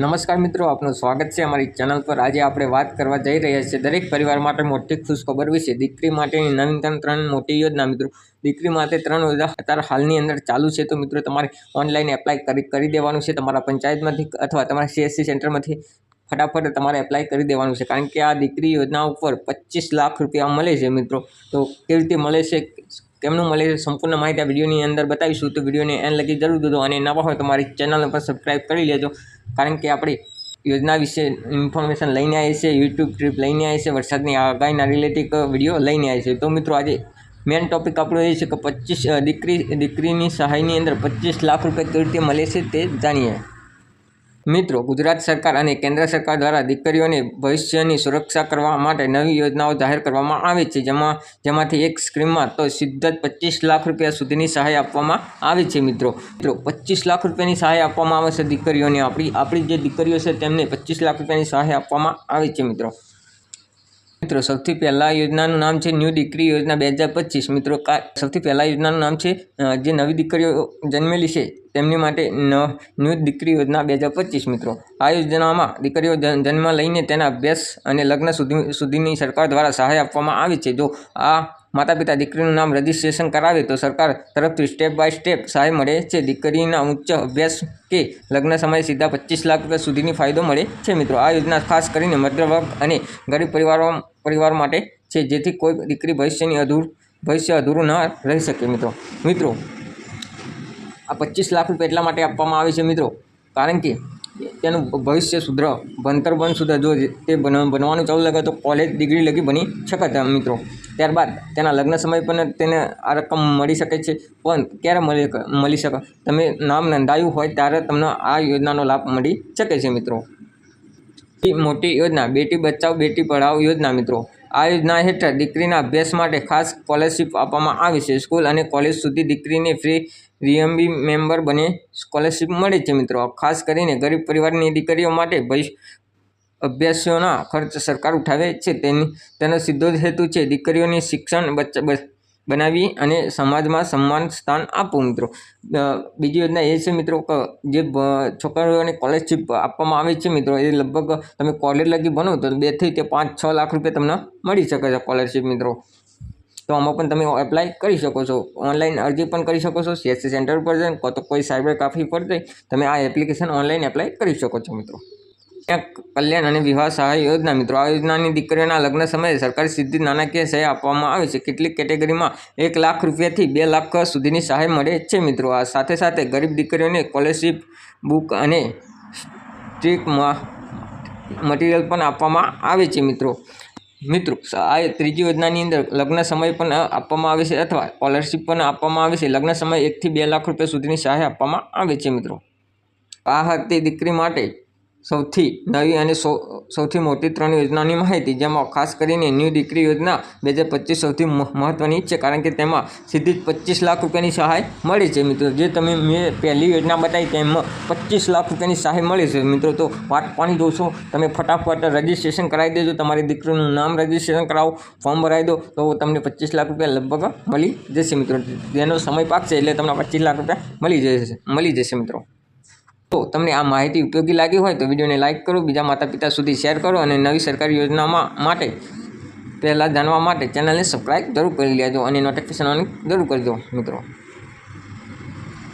નમસ્કાર મિત્રો, આપનું સ્વાગત છે અમારી ચેનલ પર. આજે આપણે વાત કરવા જઈ રહ્યા છીએ દરેક પરિવાર માટે મોટી ખુશખબર વિશે. દીકરી માટેની નવીનતમ ત્રણ મોટી યોજના મિત્રો. દીકરી માટે ત્રણ યોજના અત્યારે હાલની અંદર ચાલુ છે. તો મિત્રો, તમારે ઓનલાઈન એપ્લાય કરી કરી દેવાનું છે. તમારા પંચાયતમાંથી અથવા તમારા સીએસસી સેન્ટરમાંથી ફટાફટ તમારે એપ્લાય કરી દેવાનું છે. કારણ કે આ દીકરી યોજના ઉપર પચીસ લાખ રૂપિયા મળે છે મિત્રો. તો કેવી રીતે મળે છે? કેમનું મળે છે? સંપૂર્ણ માહિતી આ વિડીયોની અંદર બતાવીશું. તો વિડીયોને એન લગી જરૂર દો અને નવા હોય તો મારી ચેનલને પર સબસ્ક્રાઈબ કરી લેજો. કારણ કે આપણે યોજના વિશે ઇન્ફોર્મેશન લઈને આવીએ છીએ યુટ્યુબ ટ્રીપ લઈને આવીએ છીએ, વરસાદની આગાહીના રિલેટેડ વીડિયો લઈને આવીએ છીએ. તો મિત્રો આજે મેન ટોપિક આપણો એ છે કે પચીસ દીકરી, દીકરીની સહાયની અંદર પચીસ લાખ રૂપિયા કેવી રીતે મળે છે તે જાણીએ. મિત્રો, ગુજરાત સરકાર અને કેન્દ્ર સરકાર દ્વારા દીકરીઓને ભવિષ્યની સુરક્ષા કરવા માટે નવી યોજનાઓ જાહેર કરવામાં આવે છે, જેમાં, જેમાંથી એક સ્કીમમાં તો સીધા જ પચીસ લાખ રૂપિયા સુધીની સહાય આપવામાં આવે છે, મિત્રો. મિત્રો, પચીસ લાખ રૂપિયાની સહાય આપવામાં આવે છે દીકરીઓને. આપણી આપણી જે દીકરીઓ છે તેમને પચીસ લાખ રૂપિયાની સહાય આપવામાં આવે છે, મિત્રો. મિત્રો, સૌથી પહેલાં યોજનાનું નામ છે ન્યૂ દીકરી યોજના બે હજાર પચીસ. મિત્રો સૌથી પહેલાં યોજનાનું નામ છે જે નવી દીકરીઓ જન્મેલી છે, તેમની માટે ન્યૂ દીકરી યોજના બે હજાર પચીસ, મિત્રો. આ યોજનામાં દીકરીઓ જન્મ લઈને તેના અભ્યાસ અને લગ્ન સુધી, સુધીની સરકાર દ્વારા સહાય આપવામાં આવે છે. જો આ માતા પિતા દીકરીનું નામ રજિસ્ટ્રેશન કરાવે તો સરકાર તરફથી સ્ટેપ બાય સ્ટેપ સહાય મળે છે. દીકરીના ઉચ્ચ અભ્યાસ કે લગ્ન સમયે સીધા પચીસ લાખ રૂપિયા સુધીની ફાયદો મળે છે. મિત્રો, આ યોજના ખાસ કરીને મધ્ય વર્ગ અને ગરીબ પરિવારો પરિવાર માટે છે, જેથી કોઈ દીકરી ભવિષ્યની અધૂર ભવિષ્ય અધૂરું ન રહી શકે. મિત્રો મિત્રો, આ પચીસ લાખ રૂપિયા એટલા માટે આપવામાં આવે છે મિત્રો, કારણ કે તેનું ભવિષ્ય સુધર ભણતર પણ સુધર જો તે બન- બનવાનું ચાલુ લાગે તો કોલેજ ડિગ્રી લગી બની શકે મિત્રો. ત્યારબાદ તેના લગ્ન સમય પણ તેને આ રકમ મળી શકે છે. પણ ક્યારે મળી મળી શકે? તમે નામ નોંધાયું હોય ત્યારે તમને આ યોજનાનો લાભ મળી શકે છે મિત્રો. મોટી યોજના, બેટી બચાવો, બેટી પઢાઓ યોજના મિત્રો. આ યોજના હેઠળ દીકરીના અભ્યાસ માટે ખાસ સ્કોલરશીપ આપવામાં આવે છે. સ્કૂલ અને કોલેજ સુધી દીકરીને ફ્રી રીએમબી મેમ્બર બને સ્કોલરશીપ મળે છે મિત્રો. ખાસ કરીને ગરીબ પરિવારની દીકરીઓ માટે ભવિષ્ય અભ્યાસોના ખર્ચ સરકાર ઉઠાવે છે. તેની, તેનો સીધો જ હેતુ છે દીકરીઓની શિક્ષણ બનાવી અને સમાજમાં સન્માન સ્થાન આપવું મિત્રો. બીજી યોજના એ છે મિત્રો જે છોકરાઓને સ્કોલરશિપ આપવામાં આવે છે મિત્રો. એ લગભગ તમે કોલેજ લગી ભણો તો બેથી તે પાંચ, છ લાખ રૂપિયા તમને મળી શકે છે કોલરશીપ મિત્રો. તો આમાં પણ તમે એપ્લાય કરી શકો છો. ઓનલાઈન અરજી પણ કરી શકો છો. સીએસસી સેન્ટર પર જઈને તો કોઈ સાયબર કાફી પર જઈ તમે આ એપ્લિકેશન ઓનલાઈન એપ્લાય કરી શકો છો મિત્રો. કલ્યાણ અને વિવાહ સહાય યોજના. મિત્રો, આ યોજનાની દીકરીઓના લગ્ન સમયે સરકારી સીધી નાણાકીય સહાય આપવામાં આવે છે. કેટલીક કેટેગરીમાં એક લાખ રૂપિયાથી બે લાખ સુધીની સહાય મળે છે. મિત્રો, આ સાથે સાથે ગરીબ દીકરીઓને સ્કોલરશીપ બુક અને સ્ટ્રીકમાં મટીરિયલ પણ આપવામાં આવે છે. મિત્રો મિત્રો, આ ત્રીજી યોજનાની અંદર લગ્ન સમય પણ આપવામાં આવે છે અથવા સ્કોલરશીપ પણ આપવામાં આવે છે. લગ્ન સમય એકથી બે લાખ રૂપિયા સુધીની સહાય આપવામાં આવે છે. મિત્રો, આ હતી દીકરી માટે સૌથી નવી અને સૌથી મોટી ત્રણ યોજનાની માહિતી, જેમાં ખાસ કરીને ન્યૂ દીકરી યોજના બે હજાર પચીસ સૌથી મહ- મહત્ત્વની છે, કારણ કે તેમાં સીધી જ પચીસ લાખ રૂપિયાની સહાય મળે છે, મિત્રો. જે તમે મેં પહેલી યોજના બતાવી, તેમાં પચીસ લાખ રૂપિયાની સહાય મળે છે, મિત્રો. તો વાટ પાણી જોશો, તમે ફટાફટ રજિસ્ટ્રેશન કરાવી દેજો, તમારી દીકરીનું નામ રજિસ્ટ્રેશન કરાવો, ફોર્મ ભરાવી દો, તો તમને પચીસ લાખ રૂપિયા લગભગ મળી જશે, મિત્રો. જેનો સમય પાકશે એટલે તમને પચીસ લાખ રૂપિયા મળી જશે મળી જશે, મિત્રો. તો તમને આ માહિતી ઉપયોગી લાગી હોય તો વિડીયોને લાઇક કરો, બીજા માતા પિતા સુધી શેર કરો અને નવી સરકારી યોજનામાં માટે પહેલાં જાણવા માટે ચેનલને સબસ્ક્રાઈબ જરૂર કરી લેજો અને નોટિફિકેશન ઓન જરૂર કરી દો મિત્રો.